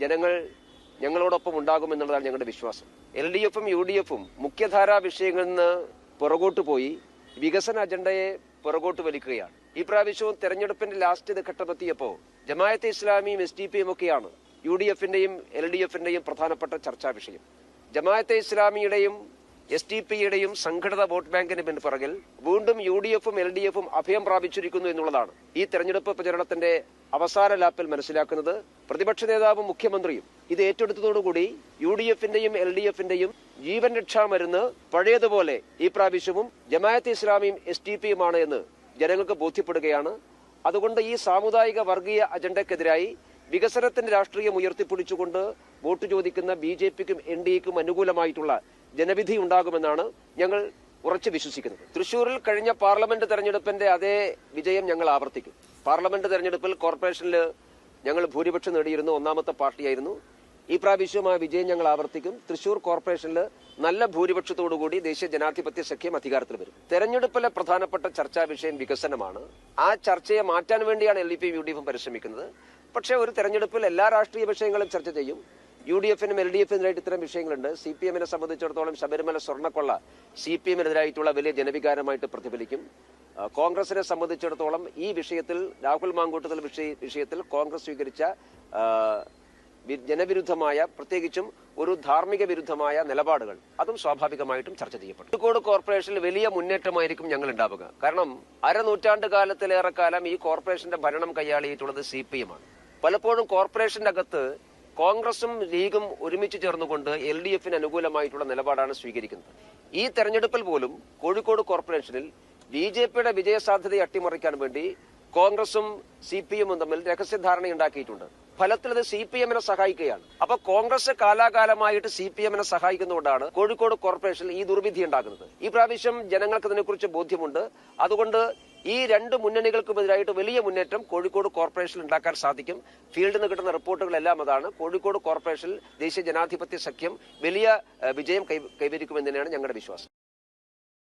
ജനങ്ങൾ ഞങ്ങളോടൊപ്പം ഉണ്ടാകുമെന്നുള്ളതാണ് ഞങ്ങളുടെ വിശ്വാസം. എൽ ഡി എഫും യു ഡി എഫും മുഖ്യധാരാ വിഷയങ്ങളിൽ നിന്ന് പുറകോട്ട് പോയി വികസന അജണ്ടയെ പുറകോട്ട് വലിക്കുകയാണ്. ഈ പ്രാവശ്യവും തെരഞ്ഞെടുപ്പിന്റെ ലാസ്റ്റ് ഘട്ടമെത്തിയപ്പോൾ ജമായത്തെ ഇസ്ലാമിയും എസ് ഡി പിയും ഒക്കെയാണ് യു ഡി എഫിന്റെയും എൽ ഡി എഫിന്റെയും പ്രധാനപ്പെട്ട ചർച്ചാ വിഷയം. ജമായത്തെ ഇസ്ലാമിയുടെയും എസ് ടി പിയുടെയും സംഘടിത വോട്ട് ബാങ്കിന് പിൻപുറകിൽ വീണ്ടും യു ഡി എഫും എൽ ഡി എഫും അഭയം പ്രാപിച്ചിരിക്കുന്നു എന്നുള്ളതാണ് ഈ തെരഞ്ഞെടുപ്പ് പ്രചരണത്തിന്റെ അവസാന ലാപ്പിൽ മനസ്സിലാക്കുന്നത് പ്രതിപക്ഷ നേതാവും മുഖ്യമന്ത്രിയും. ഇത് ഏറ്റെടുത്തതോടുകൂടി യു ഡി എഫിന്റെയും എൽ ഡി എഫിന്റെയും ജീവൻ രക്ഷാ മരുന്ന് പഴയതുപോലെ ഈ പ്രാവശ്യവും ജമായത്ത് ഇസ്ലാമിയും എസ് ടി പിയുമാണ് എന്ന് ജനങ്ങൾക്ക് ബോധ്യപ്പെടുകയാണ്. അതുകൊണ്ട് ഈ സാമുദായിക വർഗീയ അജണ്ടക്കെതിരായി വികസനത്തിന്റെ രാഷ്ട്രീയം ഉയർത്തിപ്പിടിച്ചുകൊണ്ട് വോട്ട് ചോദിക്കുന്ന ബി ജെ പിക്കും എൻ ഡി എക്കും അനുകൂലമായിട്ടുള്ള ജനവിധി ഉണ്ടാകുമെന്നാണ് ഞങ്ങൾ ഉറച്ചു വിശ്വസിക്കുന്നത്. തൃശൂരിൽ കഴിഞ്ഞ പാർലമെന്റ് തെരഞ്ഞെടുപ്പിന്റെ അതേ വിജയം ഞങ്ങൾ ആവർത്തിക്കും. പാർലമെന്റ് തെരഞ്ഞെടുപ്പിൽ കോർപ്പറേഷനിൽ ഞങ്ങൾ ഭൂരിപക്ഷം നേടിയിരുന്നു. ഒന്നാമത്തെ പാർട്ടിയായിരുന്നു. ഈ പ്രാവശ്യം ആ വിജയം ഞങ്ങൾ ആവർത്തിക്കും. തൃശൂർ കോർപ്പറേഷനിൽ നല്ല ഭൂരിപക്ഷത്തോടുകൂടി ദേശീയ ജനാധിപത്യ സഖ്യം അധികാരത്തിൽ വരും. തെരഞ്ഞെടുപ്പിലെ പ്രധാനപ്പെട്ട ചർച്ചാ വിഷയം വികസനമാണ്. ആ ചർച്ചയെ മാറ്റാൻ വേണ്ടിയാണ് എൽ ഡി പിയും യു ഡി എഫും പരിശ്രമിക്കുന്നത്. പക്ഷേ ഒരു തെരഞ്ഞെടുപ്പിൽ എല്ലാ രാഷ്ട്രീയ വിഷയങ്ങളും ചർച്ച ചെയ്യും. യു ഡി എഫിനും എൽ ഡി എഫിനെതിരായിട്ട് ഇത്തരം വിഷയങ്ങളുണ്ട്. സി പി എമ്മിനെ സംബന്ധിച്ചിടത്തോളം ശബരിമല സ്വർണക്കൊള്ള സി പി എമ്മിനെതിരായിട്ടുള്ള വലിയ ജനവികാരമായിട്ട് പ്രതിഫലിക്കും. കോൺഗ്രസിനെ സംബന്ധിച്ചിടത്തോളം ഈ വിഷയത്തിൽ രാഹുൽ മാങ്കൂട്ടത്തിൽ വിഷയ- വിഷയത്തിൽ കോൺഗ്രസ് സ്വീകരിച്ച ജനവിരുദ്ധമായ പ്രത്യേകിച്ചും ഒരു ധാർമ്മിക വിരുദ്ധമായ നിലപാടുകൾ അതും സ്വാഭാവികമായിട്ടും ചർച്ച ചെയ്യപ്പെടും. കോഴിക്കോട് കോർപ്പറേഷനിൽ വലിയ മുന്നേറ്റമായിരിക്കും ഞങ്ങൾ ഉണ്ടാവുക കാരണം അരനൂറ്റാണ്ട് കാലത്തിലേറെ കാലം ഈ കോർപ്പറേഷന്റെ ഭരണം കൈയാളിയിട്ടുള്ളത് സി പി എം ആണ്. പലപ്പോഴും കോർപ്പറേഷന്റെ അകത്ത് കോൺഗ്രസും ലീഗും ഒരുമിച്ച് ചേർന്നുകൊണ്ട് എൽ ഡി എഫിന് അനുകൂലമായിട്ടുള്ള നിലപാടാണ് സ്വീകരിക്കുന്നത്. ഈ തെരഞ്ഞെടുപ്പിൽ പോലും കോഴിക്കോട് കോർപ്പറേഷനിൽ ബി ജെ പിയുടെ വിജയസാധ്യതയെ അട്ടിമറിക്കാൻ വേണ്ടി കോൺഗ്രസും സി പി എമ്മും തമ്മിൽ രഹസ്യധാരണ ഉണ്ടാക്കിയിട്ടുണ്ട് ഫലത്തിൽ അത് സി പി എമ്മിനെ സഹായിക്കുകയാണ്. അപ്പൊ കോൺഗ്രസ് കാലാകാലമായിട്ട് സി പി എമ്മിനെ സഹായിക്കുന്നതുകൊണ്ടാണ് കോഴിക്കോട് കോർപ്പറേഷൻ ഈ ദുർവിധി ഉണ്ടാക്കുന്നത് ഈ പ്രാവശ്യം ജനങ്ങൾക്ക് ഇതിനെക്കുറിച്ച് ബോധ്യമുണ്ട്. അതുകൊണ്ട് ഈ രണ്ട് മുന്നണികൾക്കുമെതിരായിട്ട് വലിയ മുന്നേറ്റം കോഴിക്കോട് കോർപ്പറേഷനിൽ ഉണ്ടാക്കാൻ സാധിക്കും. ഫീൽഡിൽ നിന്ന് കിട്ടുന്ന റിപ്പോർട്ടുകളെല്ലാം അതാണ്. കോഴിക്കോട് കോർപ്പറേഷനിൽ ദേശീയ ജനാധിപത്യ സഖ്യം വലിയ വിജയം കൈവരിക്കുമെന്ന് തന്നെയാണ് ഞങ്ങളുടെ വിശ്വാസം.